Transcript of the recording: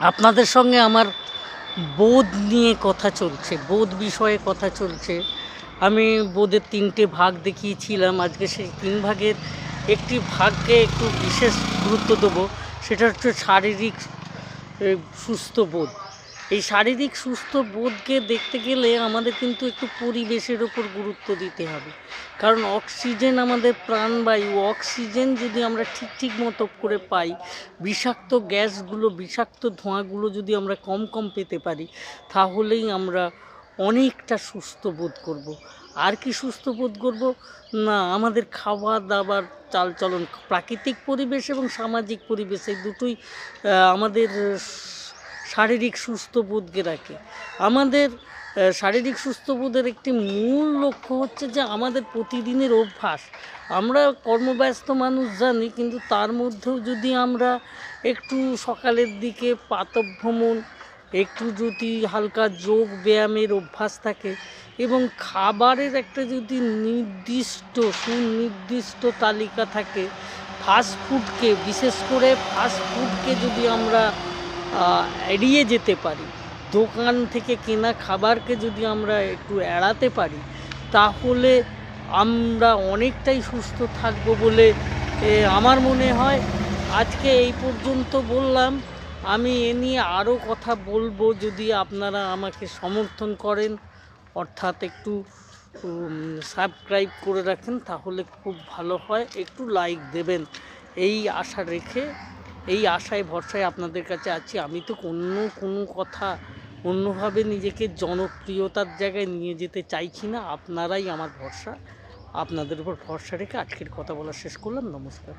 আপনাদের সঙ্গে আমার বোধ নিয়ে কথা চলছে, বোধ বিষয়ে কথা চলছে। আমি বোধের তিনটে ভাগ দেখিয়েছিলাম, আজকে সেই তিন ভাগের একটি ভাগকে একটু বিশেষ গুরুত্ব দেবো, সেটা হচ্ছে শারীরিক সুস্থ বোধ। এই শারীরিক সুস্থ বোধকে দেখতে গেলে আমাদের কিন্তু একটু পরিবেশের ওপর গুরুত্ব দিতে হবে কারণ অক্সিজেন আমাদের প্রাণবায়ু অক্সিজেন যদি আমরা ঠিক ঠিক মতো করে পাই, বিষাক্ত গ্যাসগুলো, বিষাক্ত ধোঁয়াগুলো যদি আমরা কম কম পেতে পারি, তাহলেই আমরা অনেকটা সুস্থ বোধ করব। আর কি সুস্থ বোধ করব না, আমাদের খাওয়া দাবার চালচলন, প্রাকৃতিক পরিবেশ এবং সামাজিক পরিবেশ, এই দুটোই আমাদের শারীরিক সুস্থ বোধকে রাখে। আমাদের শারীরিক সুস্থ বোধের একটি মূল লক্ষ্য হচ্ছে যে আমাদের প্রতিদিনের অভ্যাস। আমরা কর্মব্যস্ত মানুষ জানি, কিন্তু তার মধ্যেও যদি আমরা একটু সকালের দিকে প্রাতভ্রমণ একটু যদি হালকা যোগ ব্যায়ামের অভ্যাস থাকে এবং খাবারের একটা যদি নির্দিষ্ট, সুনির্দিষ্ট তালিকা থাকে ফাস্ট ফুডকে বিশেষ করে ফাস্ট ফুডকে যদি আমরা এড়িয়ে যেতে পারি। দোকান থেকে কেনা খাবারকে যদি আমরা একটু এড়াতে পারি, তাহলে আমরা অনেকটাই সুস্থ থাকব বলে আমার মনে হয়। আজকে এই পর্যন্ত বললাম। আমি এ নিয়ে আরও কথা বলব যদি আপনারা আমাকে সমর্থন করেন। অর্থাৎ একটু সাবস্ক্রাইব করে রাখেন, তাহলে খুব ভালো হয়। একটু লাইক দেবেন। এই আশা রেখে এই আশায়, ভরসায় আপনাদের কাছে আছি। আমি তো অন্য কোনো কথা অন্যভাবে নিজেকে জনপ্রিয়তার জায়গায় নিয়ে যেতে চাইছি না। আপনারাই আমার ভরসা। আপনাদের উপর ভরসা রেখে আজকের কথা বলা শেষ করলাম। নমস্কার।